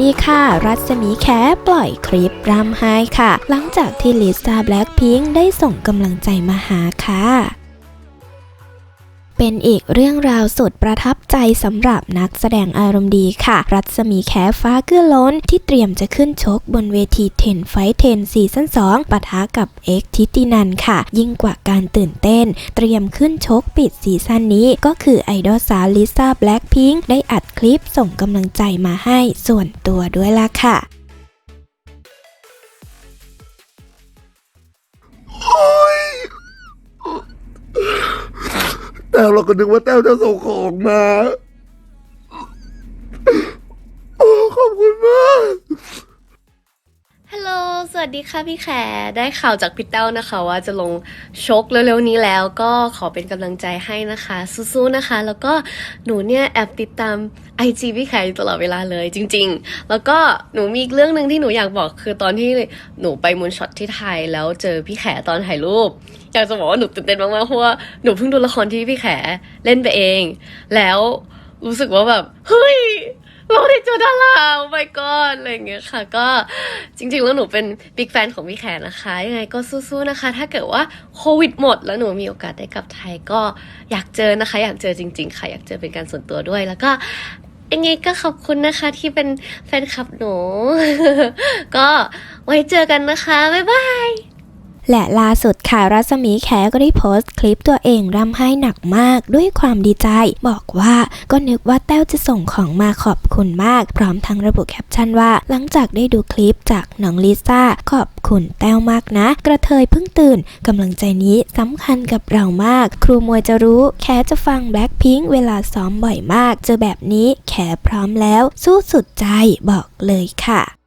ดีค่ะ รัศมีแขปล่อยคลิปร่ำไห้ค่ะ หลังจากที่ลิซ่าแบล็คพิงค์ได้ส่งกำลังใจมาหาค่ะ เป็นอีกเรื่องราวสุดประทับใจสำหรับนักแสดงอารมณ์ดีค่ะ รัศมีแขฟ้าเกื้อล้นที่เตรียมจะขึ้นชกบนเวทีเทนไฟเทนซีซั่น2ปะทะกับเอ็กทิตินันค่ะ ยิ่งกว่าการตื่นเต้น เตรียมขึ้นชกปิดซีซั่นนี้ ก็คือไอดอลสาวลิซ่าแบล็คพิงค์ได้อัดคลิปส่งกำลังใจมาให้ส่วนตัวด้วยล่ะค่ะ ต้วเราก็นึกว่าแต้วจะส่งของมา วัสดีค่ะพี่แขได้ข่าวจากพี่เต้านะคะ ว่าจะลงชกเร็วๆนี้แล้ว ก็ขอเป็นกำลังใจให้นะคะ สู้ๆนะคะ แล้วก็หนูเนี่ยแอบติดตาม IG พี่แขตลอดเวลาเลยจริง ๆ แล้วก็หนูมีอีกเรื่องหนึ่งที่หนูอยากบอกคือตอนที่หนูไปมูนช็อตที่ไทย แล้วเจอพี่แขตอนถ่ายรูปอยากจะบอกว่าหนูตื่นเต้นมากๆเพราะว่าหนูเพิ่งดูละครที่พี่แขเล่นไปเอง แล้วรู้สึกว่าแบบเฮ้ย เราได้เจอดาราโอ้ my god อะไรอย่างเงี้ยค่ะ ก็จริงๆแล้วหนูเป็นบิ๊กแฟนของพี่แขนนะคะ ยังไงก็สู้ๆนะคะ ถ้าเกิดว่าโควิดหมดแล้วหนูมีโอกาสได้กลับไทยก็อยากเจอนะคะ อยากเจอจริง ๆ ค่ะ อยากเจอเป็นการส่วนตัวด้วย แล้วก็ยังไงก็ขอบคุณนะคะที่เป็นแฟนคลับหนู ก็ไว้เจอกันนะคะ บ๊ายบาย และล่าสุดค่ะรัศมีแขก็ได้โพสต์คลิปตัวเองร่ำไห้หนักมากด้วยความดีใจ บอกว่าก็นึกว่าแต้วจะส่งของมาขอบคุณมาก พร้อมทั้งระบุแคปชั่นว่า หลังจากได้ดูคลิปจากน้องลิซ่าขอบคุณแต้วมากนะ กระเทยเพิ่งตื่นกำลังใจนี้สำคัญกับเรามาก ครูมวยจะรู้แขจะฟังแบล็คพิงเวลาซ้อมบ่อยมาก เจอแบบนี้แขพร้อมแล้ว สู้สุดใจบอกเลยค่ะ